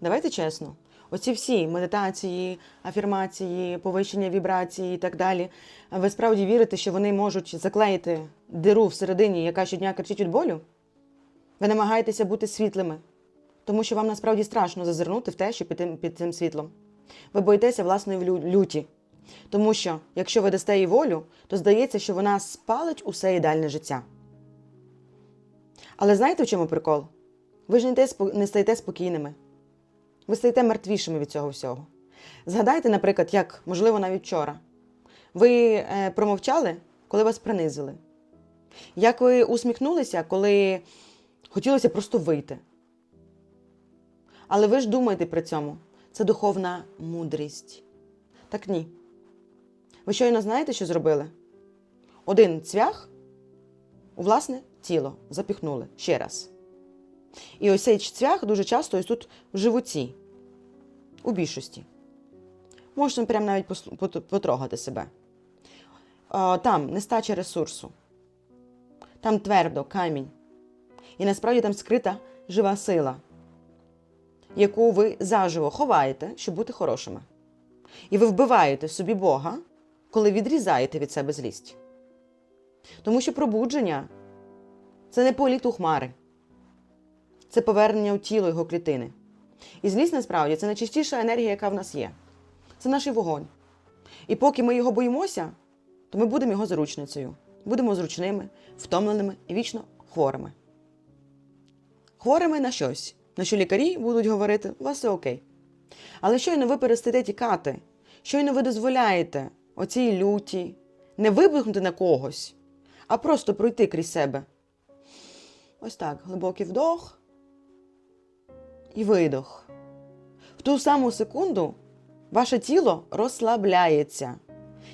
Давайте чесно. Оці всі медитації, афірмації, повищення вібрації і так далі. Ви справді вірите, що вони можуть заклеїти диру всередині, яка щодня кричить від болю? Ви намагаєтеся бути світлими, тому що вам насправді страшно зазирнути в те, що під під цим світлом. Ви боїтеся власної лю- люті. Тому що, якщо ви дасте їй волю, то здається, що вона спалить усе ідеальне життя. Але знаєте, в чому прикол? Ви ж не стаєте спокійними. Ви стаєте мертвішими від цього всього. Згадайте, наприклад, як, можливо, навіть вчора. Ви е, промовчали, коли вас принизили. Як ви усміхнулися, коли хотілося просто вийти. Але ви ж думаєте при цьому, це духовна мудрість. Так ні. Ви щойно знаєте, що зробили? Один цвях у власне тіло запіхнули ще раз. І ось цей цвях дуже часто ось тут в животі, у більшості. Можете прямо навіть потрогати себе. Там нестача ресурсу, там твердо камінь. І насправді там скрита жива сила, яку ви заживо ховаєте, щоб бути хорошими. І ви вбиваєте собі Бога, коли відрізаєте від себе злість. Тому що пробудження це не політ у хмари, це повернення у тіло його клітини. І злість насправді це найчистіша енергія, яка в нас є. Це наш вогонь. І поки ми його боїмося, то ми будемо його заручницею. Будемо зручними, втомленими і вічно хворими. Хворими на щось, на що лікарі будуть говорити, у вас все окей. Але щойно ви перестаєте тікати, щойно ви дозволяєте оцій люті не вибухнути на когось, а просто пройти крізь себе. Ось так, глибокий вдох і видох. В ту саму секунду ваше тіло розслабляється,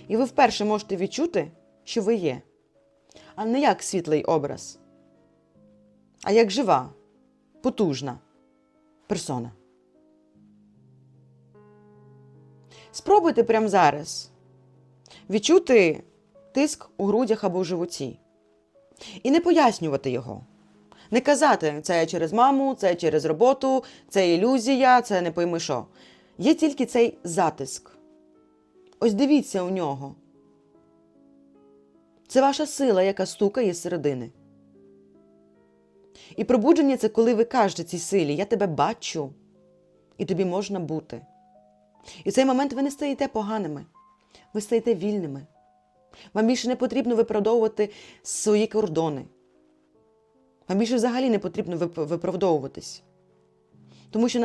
і ви вперше можете відчути, що ви є, а не як світлий образ, а як жива, потужна персона. Спробуйте прямо зараз відчути тиск у грудях або в животі. І не пояснювати його. Не казати, це через маму, це через роботу, це ілюзія, це не пойми що. Є тільки цей затиск. Ось дивіться у нього. Це ваша сила, яка стукає з середини. І пробудження це коли ви кажете цій силі, я тебе бачу, і тобі можна бути. І в цей момент ви не стаєте поганими, ви стаєте вільними. Вам більше не потрібно виправдовувати свої кордони. Вам більше взагалі не потрібно виправдовуватись. Тому що